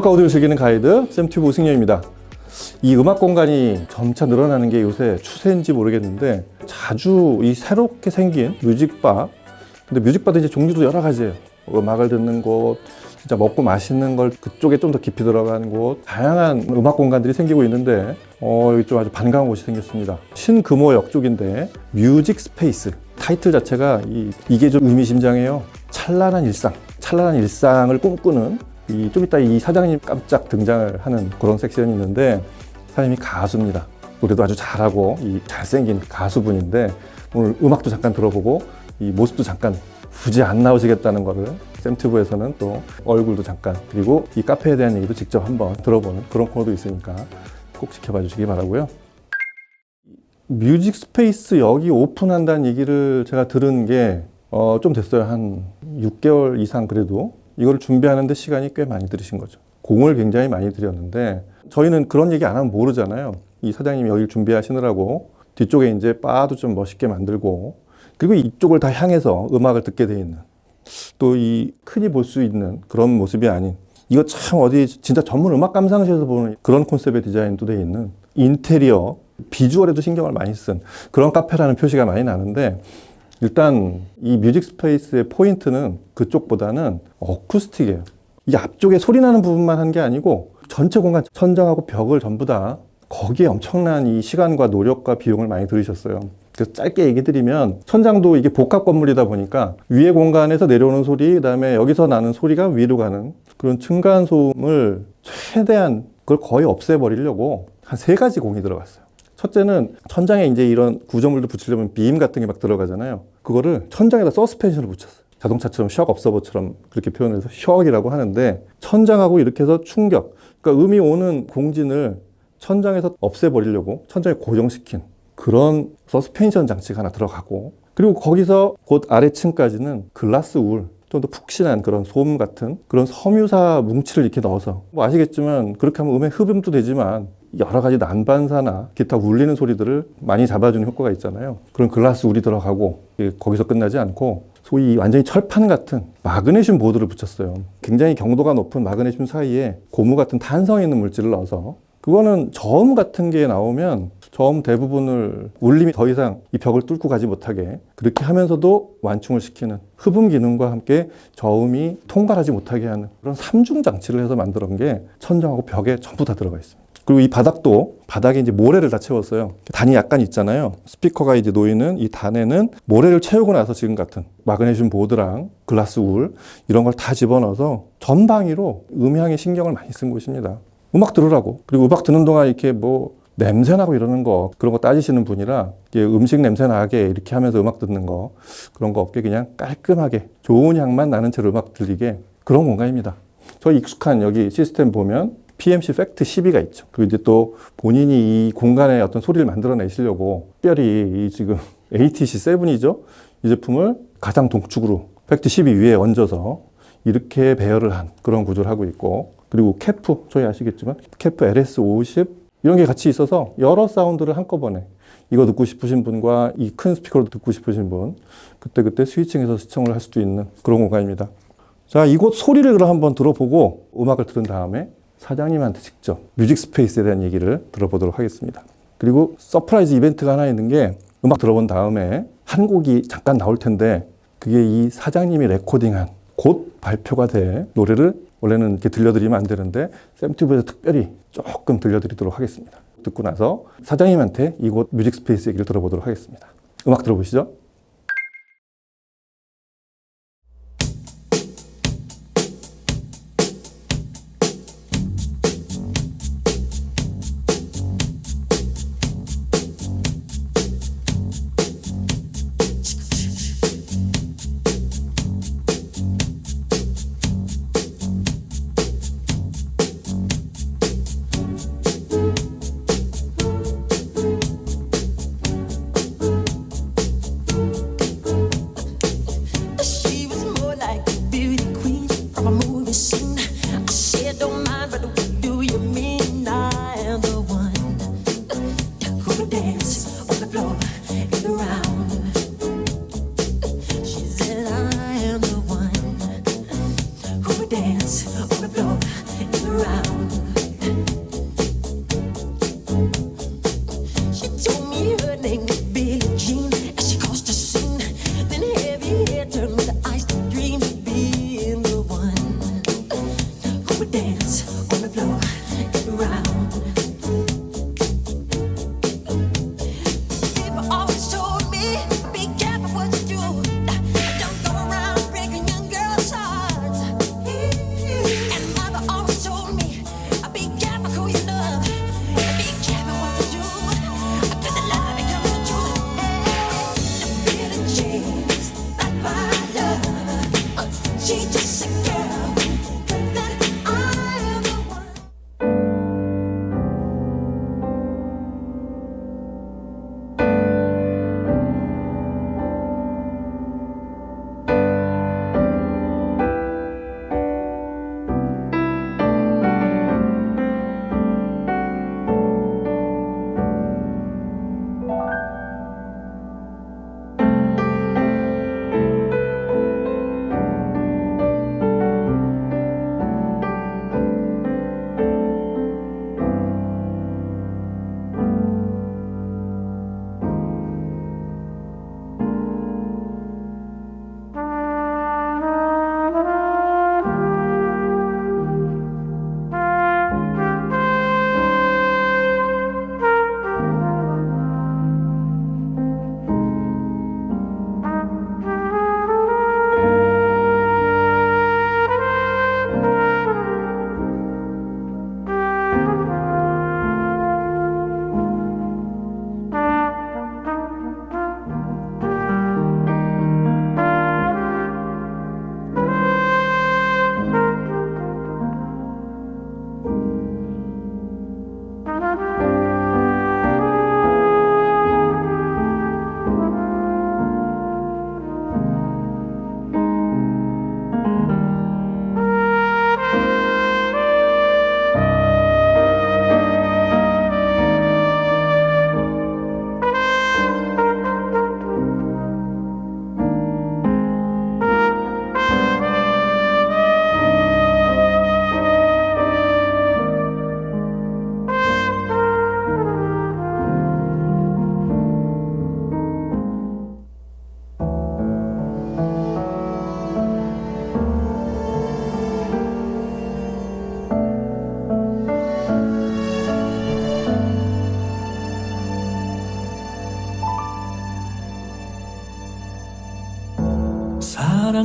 음악과 오디오를 즐기는 가이드 샘튜브 우승녀입니다. 이 음악 공간이 점차 늘어나는 게 요새 추세인지 모르겠는데 자주 이 새롭게 생긴 뮤직바 근데 뮤직바도 이제 종류도 여러 가지예요. 음악을 듣는 곳, 진짜 먹고 맛있는 걸 그쪽에 좀 더 깊이 들어가는 곳, 다양한 음악 공간들이 생기고 있는데 어, 여기 좀 아주 반가운 곳이 생겼습니다. 신금호역 쪽인데 뮤직 스페이스 타이틀 자체가 이, 이게 좀 의미심장해요. 찬란한 일상, 찬란한 일상을 꿈꾸는 이 좀 이따 이 사장님 깜짝 등장을 하는 그런 섹션이 있는데 사장님이 가수입니다. 노래도 아주 잘하고 이 잘생긴 가수분인데 오늘 음악도 잠깐 들어보고 이 모습도 잠깐 굳이 안 나오시겠다는 거를 샘튜브에서는 또 얼굴도 잠깐 그리고 이 카페에 대한 얘기도 직접 한번 들어보는 그런 코너도 있으니까 꼭 지켜봐 주시기 바라고요. 뮤직 스페이스 여기 오픈한다는 얘기를 제가 들은 게 어, 좀 됐어요. 한 6개월 이상 그래도 이걸 준비하는데 시간이 꽤 많이 들으신 거죠. 공을 굉장히 많이 들였는데 저희는 그런 얘기 안 하면 모르잖아요. 이 사장님이 여기를 준비하시느라고 뒤쪽에 이제 바도 좀 멋있게 만들고 그리고 이쪽을 다 향해서 음악을 듣게 돼 있는 또 이 흔히 볼 수 있는 그런 모습이 아닌 이거 참 어디 진짜 전문 음악 감상실에서 보는 그런 콘셉트의 디자인도 돼 있는 인테리어 비주얼에도 신경을 많이 쓴 그런 카페라는 표시가 많이 나는데 일단 이 뮤직 스페이스의 포인트는 그쪽보다는 어쿠스틱이에요. 이 앞쪽에 소리 나는 부분만 한 게 아니고 전체 공간 천장하고 벽을 전부 다 거기에 엄청난 이 시간과 노력과 비용을 많이 들으셨어요. 그래서 짧게 얘기 드리면 천장도 이게 복합 건물이다 보니까 위에 공간에서 내려오는 소리, 그다음에 여기서 나는 소리가 위로 가는 그런 층간 소음을 최대한 그걸 거의 없애버리려고 한 세 가지 공이 들어갔어요. 첫째는 천장에 이제 이런 구조물들 붙이려면 빔 같은 게 막 들어가잖아요. 그거를 천장에다 서스펜션을 붙였어요. 자동차처럼 셔크 업서버처럼 그렇게 표현해서 셔크이라고 하는데 천장하고 이렇게 해서 충격, 그러니까 음이 오는 공진을 천장에서 없애버리려고 천장에 고정시킨 그런 서스펜션 장치가 하나 들어가고 그리고 거기서 곧 아래층까지는 글라스 울 좀 더 푹신한 그런 소음 같은 그런 섬유사 뭉치를 이렇게 넣어서 뭐 아시겠지만 그렇게 하면 음의 흡음도 되지만 여러 가지 난반사나 기타 울리는 소리들을 많이 잡아주는 효과가 있잖아요. 그런 글라스 울이 들어가고 거기서 끝나지 않고 소위 완전히 철판 같은 마그네슘 보드를 붙였어요. 굉장히 경도가 높은 마그네슘 사이에 고무 같은 탄성 있는 물질을 넣어서 그거는 저음 같은 게 나오면 저음 대부분을 울림이 더 이상 이 벽을 뚫고 가지 못하게 그렇게 하면서도 완충을 시키는 흡음 기능과 함께 저음이 통과하지 못하게 하는 그런 삼중 장치를 해서 만들었는 게 천장하고 벽에 전부 다 들어가 있습니다. 그리고 이 바닥도 바닥에 이제 모래를 다 채웠어요. 단이 약간 있잖아요. 스피커가 이제 놓이는 이 단에는 모래를 채우고 나서 지금 같은 마그네슘 보드랑 글라스 울 이런 걸 다 집어넣어서 전방위로 음향에 신경을 많이 쓴 곳입니다. 음악 들으라고. 그리고 음악 듣는 동안 이렇게 뭐 냄새나고 이러는 거 그런 거 따지시는 분이라 음식 냄새 나게 이렇게 하면서 음악 듣는 거 그런 거 없게 그냥 깔끔하게 좋은 향만 나는 채로 음악 들리게 그런 공간입니다. 저 익숙한 여기 시스템 보면 PMC 팩트 12가 있죠. 그리고 이제 또 본인이 이 공간에 어떤 소리를 만들어내시려고 특별히 이 지금 ATC 7이죠. 이 제품을 가장 동축으로 팩트 12 위에 얹어서 이렇게 배열을 한 그런 구조를 하고 있고 그리고 캐프 저희 아시겠지만 캐프 LS50 이런 게 같이 있어서 여러 사운드를 한꺼번에 이거 듣고 싶으신 분과 이 큰 스피커로 듣고 싶으신 분 그때그때 스위칭해서 시청을 할 수도 있는 그런 공간입니다. 자, 이곳 소리를 그럼 한번 들어보고 음악을 들은 다음에 사장님한테 직접 뮤직 스페이스에 대한 얘기를 들어보도록 하겠습니다. 그리고 서프라이즈 이벤트가 하나 있는 게 음악 들어본 다음에 한 곡이 잠깐 나올 텐데 그게 이 사장님이 레코딩한 곧 발표가 될 노래를 원래는 이렇게 들려드리면 안 되는데 샘튜브에서 특별히 조금 들려드리도록 하겠습니다. 듣고 나서 사장님한테 이곳 뮤직 스페이스 얘기를 들어보도록 하겠습니다. 음악 들어보시죠. she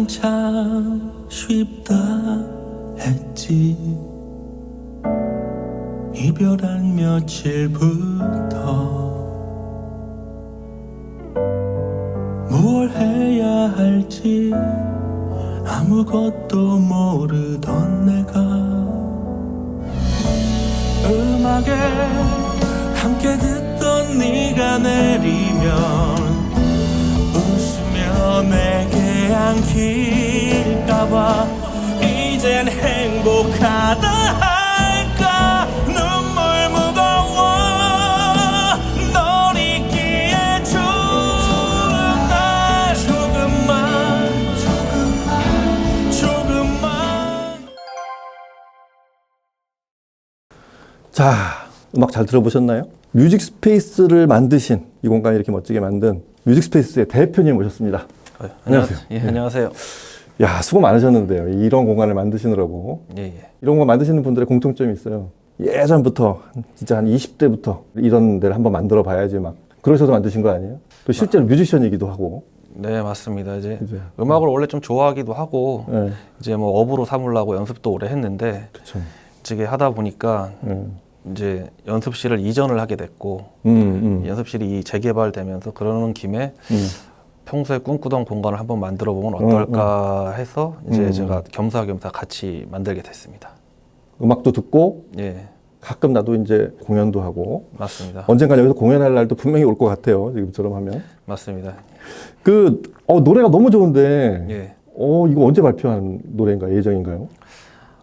참 쉽다 했지. 이별한 며칠부터 무얼 해야 할지 아무것도 모르던 내가 음악에 함께 듣던 네가 내리면 길까봐 이젠 행복하다 할까 눈물 무거워 널 잊기에 조금만 조금만 조금만 자, 음악 잘 들어보셨나요? 뮤직 스페이스를 만드신 이 공간을 이렇게 멋지게 만든 뮤직 스페이스의 대표님 모셨습니다. 어, 안녕하세요. 예, 안녕하세요. 야, 수고 많으셨는데요. 이런 공간을 만드시느라고. 예, 예. 이런 거 만드시는 분들의 공통점이 있어요. 예전부터, 진짜 한 20대부터 이런 데를 한번 만들어 봐야지 막. 그러셔서 만드신 거 아니에요? 또 실제로 뮤지션이기도 하고. 네, 맞습니다. 이제 그죠? 음악을 원래 좀 좋아하기도 하고 네, 이제 뭐 업으로 삼으려고 연습도 오래 했는데 그쵸. 이게 하다 보니까 음, 이제 연습실을 이전을 하게 됐고 음, 음. 연습실이 재개발되면서 그러는 김에 음. 평소에 꿈꾸던 공간을 한번 만들어 보면 어떨까 해서 이제 음. 제가 겸사겸사 같이 만들게 됐습니다. 음악도 듣고 예, 가끔 나도 이제 공연도 하고 맞습니다. 언젠가 여기서 공연할 날도 분명히 올 것 같아요. 지금처럼 하면. 맞습니다. 그, 어, 노래가 너무 좋은데, 예. 어, 이거 언제 발표한 노래인가, 예정인가요?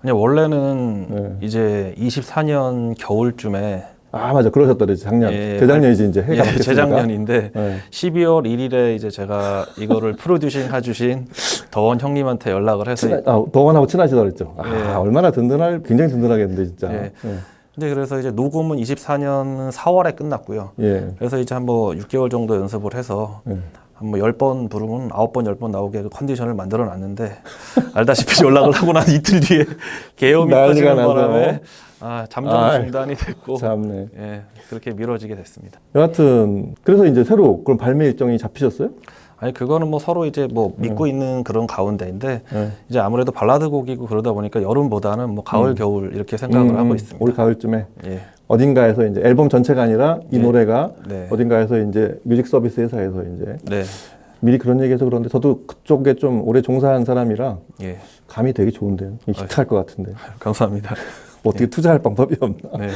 그냥 원래는 네. 이제 24년 겨울쯤에 아, 맞아. 그러셨다 그랬지. 작년. 예, 재작년이지, 이제 해가 예, 바뀌었으니까. 재작년인데 네. 12월 1일에 이제 제가 이거를 프로듀싱 해주신 더원 형님한테 연락을 해서 친하, 아, 더원하고 친하시다 그랬죠. 아, 예. 얼마나 든든할, 굉장히 든든하겠는데, 진짜. 예. 예. 근데 그래서 이제 녹음은 24년 4월에 끝났고요. 예. 그래서 이제 한 뭐 6개월 정도 연습을 해서 예. 뭐 10번 부르면 9번, 10번 나오게 그 컨디션을 만들어 놨는데 알다시피 연락을 하고 난 이틀 뒤에 계엄이 터지는. 바람에 아, 잠정 중단이 됐고 참네. 예, 그렇게 미뤄지게 됐습니다. 여하튼 그래서 이제 새로 그럼 발매 일정이 잡히셨어요? 아니 그거는 뭐 서로 이제 뭐 믿고 있는 그런 가운데인데 네. 이제 아무래도 발라드 곡이고 그러다 보니까 여름보다는 뭐 가을 겨울 이렇게 생각을 음, 하고 있습니다. 올 가을쯤에 예. 어딘가에서 이제 앨범 전체가 아니라 이 네. 노래가 네. 어딘가에서 이제 뮤직 서비스 회사에서 이제 네. 미리 그런 얘기해서 그런데 저도 그쪽에 좀 오래 종사한 사람이라 예. 감이 되게 좋은데요. 이 히트할 것 같은데 감사합니다. 뭐 어떻게 투자할 방법이 없나? 네.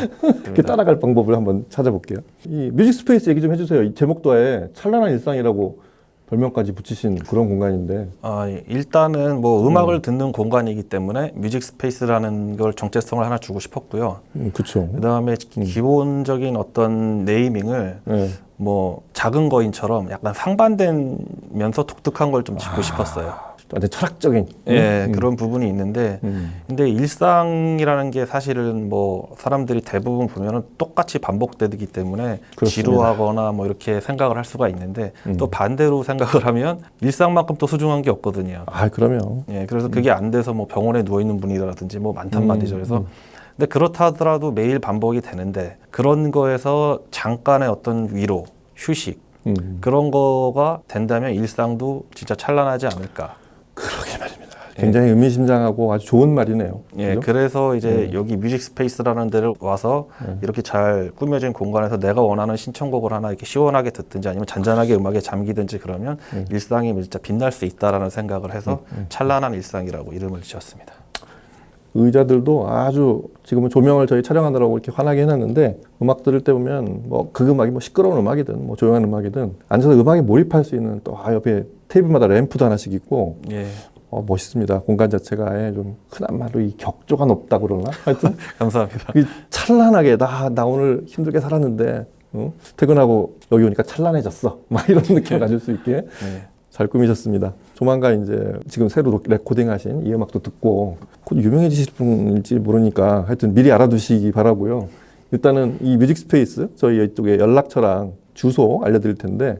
이렇게 따라갈 방법을 한번 찾아볼게요. 이 뮤직 스페이스 얘기 좀 해주세요. 이 제목도 아예 찬란한 일상이라고 별명까지 붙이신 그런 공간인데 아, 일단은 뭐 음악을 듣는 공간이기 때문에 뮤직 스페이스라는 걸 정체성을 하나 주고 싶었고요. 음, 그쵸. 그다음에 기본적인 어떤 네이밍을 네. 뭐 작은 거인처럼 약간 상반되면서 독특한 걸 좀 짓고 싶었어요. 완전 철학적인. 예, 음, 그런 부분이 있는데 음. 근데 일상이라는 게 사실은 뭐 사람들이 대부분 보면은 똑같이 반복되기 때문에 그렇습니다. 지루하거나 뭐 이렇게 생각을 할 수가 있는데 음. 또 반대로 생각을 하면 일상만큼 또 소중한 게 없거든요. 아, 그러면. 예, 그래서 그게 안 돼서 뭐 병원에 누워 있는 분이라든지 뭐 많단 음, 말이죠. 그래서 근데 그렇다 하더라도 매일 반복이 되는데 그런 거에서 잠깐의 어떤 위로, 휴식 음. 그런 거가 된다면 일상도 진짜 찬란하지 않을까. 그러게 말입니다. 굉장히 의미심장하고 아주 좋은 말이네요. 예, 그죠? 그래서 이제 네. 여기 뮤직 스페이스라는 데를 와서 이렇게 잘 꾸며진 공간에서 내가 원하는 신청곡을 하나 이렇게 시원하게 듣든지 아니면 잔잔하게 음악에 잠기든지 그러면 네. 일상이 진짜 빛날 수 있다라는 생각을 해서 음, 찬란한 일상이라고 이름을 지었습니다. 의자들도 아주 지금은 조명을 저희 촬영하느라고 이렇게 환하게 해놨는데 음악 들을 때 보면 뭐 그 음악이 뭐 시끄러운 음악이든 뭐 조용한 음악이든 앉아서 음악에 몰입할 수 있는 또 아, 옆에 테이블마다 램프도 하나씩 있고 예, 어, 멋있습니다. 공간 자체가 아예 좀 흔한 말로 이 격조가 높다 그러나 하여튼 감사합니다. 그 찬란하게 나, 나 오늘 힘들게 살았는데 어? 퇴근하고 여기 오니까 찬란해졌어. 막 이런 느낌 가질 수 있게 네. 잘 꾸미셨습니다. 조만간 이제 지금 새로 레코딩하신 이 음악도 듣고 곧 유명해지실 분인지 모르니까 하여튼 미리 알아두시기 바라고요. 일단은 이 뮤직 스페이스 저희 이쪽에 연락처랑 주소 알려드릴 텐데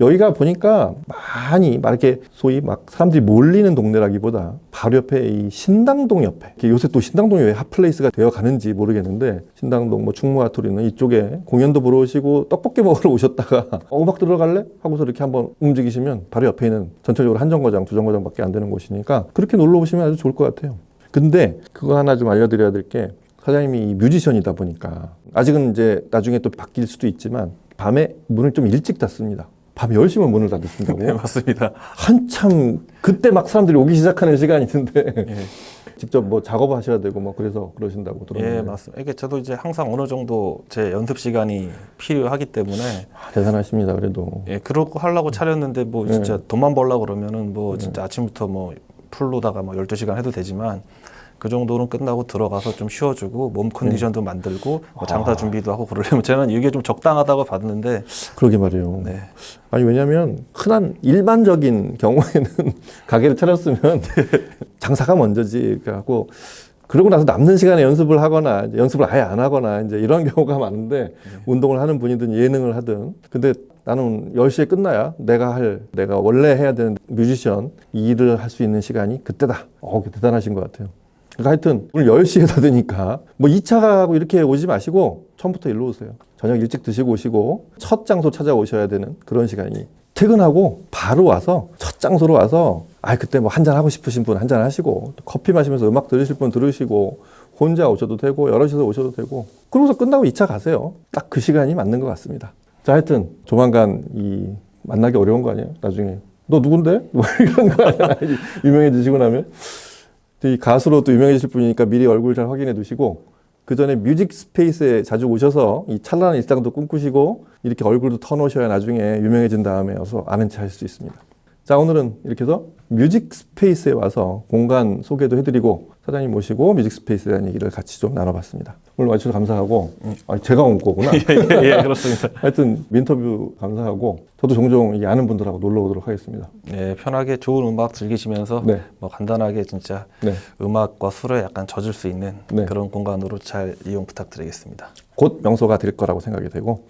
여기가 보니까 많이 막 이렇게 소위 막 사람들이 몰리는 동네라기보다 바로 옆에 이 신당동 옆에 요새 또 신당동이 왜 핫플레이스가 되어 가는지 모르겠는데 신당동 뭐 충무아토리는 이쪽에 공연도 보러 오시고 떡볶이 먹으러 오셨다가 어, 음악 들어갈래? 하고서 이렇게 한번 움직이시면 바로 옆에 있는 전체적으로 한 정거장 두 정거장밖에 안 되는 곳이니까 그렇게 놀러 오시면 아주 좋을 것 같아요. 근데 그거 하나 좀 알려드려야 될 게 사장님이 뮤지션이다 보니까 아직은 이제 나중에 또 바뀔 수도 있지만 밤에 문을 좀 일찍 닫습니다. 밤 10시면 문을 닫으신다고. 네, 맞습니다. 한참 그때 막 사람들이 오기 시작하는 시간이 있는데 예, 직접 뭐 작업하셔야 되고 뭐 그래서 그러신다고 들었는데 예, 맞습니다. 이게 저도 이제 항상 어느 정도 제 연습 시간이 필요하기 때문에 아, 대단하십니다 그래도 예, 그러고 하려고 차렸는데 뭐 네. 진짜 돈만 벌려고 그러면은 뭐 진짜 아침부터 뭐 풀로다가 뭐 12시간 해도 되지만 그 정도는 끝나고 들어가서 좀 쉬어주고 몸 컨디션도 만들고 뭐 장사 준비도 하고 그러려면 저는 이게 좀 적당하다고 봤는데 그러게 말이에요. 네. 아니 왜냐하면 흔한 일반적인 경우에는 가게를 차렸으면 장사가 먼저지 그래갖고 그러고 나서 남는 시간에 연습을 하거나 연습을 아예 안 하거나 이제 이런 경우가 많은데 운동을 하는 분이든 예능을 하든 근데 나는 10시에 끝나야 내가 할 내가 원래 해야 되는 뮤지션 이 일을 할 수 있는 시간이 그때다. 어, 대단하신 것 같아요. 그러니까 하여튼 오늘 10시에 닫으니까 뭐 2차 가고 이렇게 오지 마시고 처음부터 일로 오세요. 저녁 일찍 드시고 오시고 첫 장소 찾아오셔야 되는 그런 시간이 퇴근하고 바로 와서 첫 장소로 와서 아 그때 뭐 한잔 하고 싶으신 분 한잔 하시고 또 커피 마시면서 음악 들으실 분 들으시고 혼자 오셔도 되고 여럿이서 오셔도 되고 그러고서 끝나고 2차 가세요. 딱 그 시간이 맞는 것 같습니다. 자 하여튼 조만간 이 만나기 어려운 거 아니에요? 나중에 너 누군데? 뭐 이런 거 아니야? 유명해지시고 나면 이 가수로 또 유명해지실 분이니까 미리 얼굴 잘 확인해 두시고 그 전에 뮤직 스페이스에 자주 오셔서 이 찬란한 일상도 꿈꾸시고 이렇게 얼굴도 터놓으셔야 나중에 유명해진 다음에 와서 아는 체 하실 수 있습니다. 자 오늘은 이렇게 해서 뮤직 스페이스에 와서 공간 소개도 해드리고 사장님 모시고 뮤직 스페이스에 대한 얘기를 같이 좀 나눠봤습니다. 오늘 와주셔서 감사하고 아, 제가 온 거구나. 예, 예, 그렇습니다. 하여튼 인터뷰 감사하고 저도 종종 이 아는 분들하고 놀러 오도록 하겠습니다. 네, 편하게 좋은 음악 즐기시면서 네. 뭐 간단하게 진짜 네. 음악과 술에 약간 젖을 수 있는 네. 그런 공간으로 잘 이용 부탁드리겠습니다. 곧 명소가 될 거라고 생각이 되고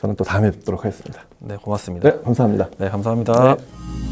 저는 또 다음에 뵙도록 하겠습니다. 네, 고맙습니다. 네, 감사합니다. 네, 감사합니다. 네.